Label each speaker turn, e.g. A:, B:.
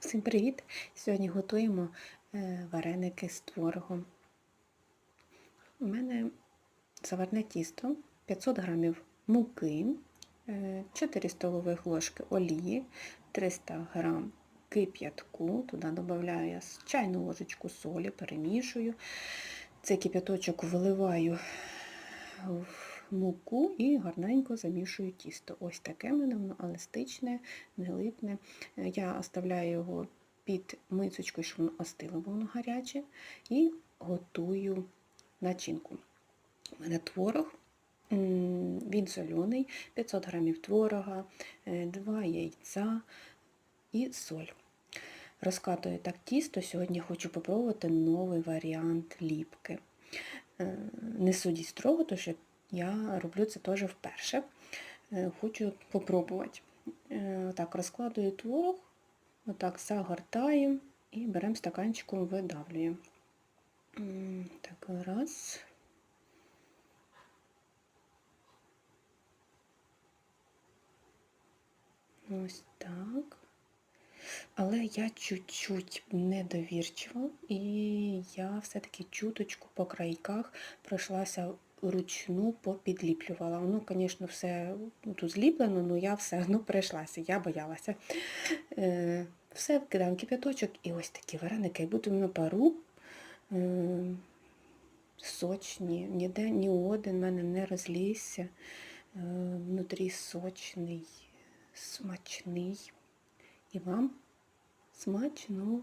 A: Всім привіт! Сьогодні готуємо е, вареники з творогом. У мене заварне тісто, 500 г муки, е, 4 столових ложки олії, 300 г кип'ятку, туди додаю я чайну ложечку солі, перемішую. Цей кип'яточок виливаю в муку і гарненько замішую тісто. Ось таке в мене воно еластичне, не липне. Е, Я оставляю його під мисочкою, щоб воно остило, бо воно гаряче, і готую начинку. У мене творог, він соляний, 500 грамів творога, 2 яйця і соль. Розкатую так тісто. Сьогодні хочу попробувати новий варіант ліпки. Е, Не судіть строго, тому що я роблю це теж вперше. Е, Хочу попробувати. Е, Так, розкладую творог, отак загортаємо і беремо стаканчиком, видавлюємо. Так, раз. Ось так. Але я чуть-чуть недовірчива, і я все-таки чуточку по крайках пройшлася вручну попідліплювала. Воно, звісно, все тут зліплено, але я все одно пройшлася, я боялася. Е, Все вкидаємо кип'яточок і ось такі вареники, будто на пару. Е, Сочні, ніде ні один в мене не розлізся. Е, Внутрі сочний, смачний. І вам смачного!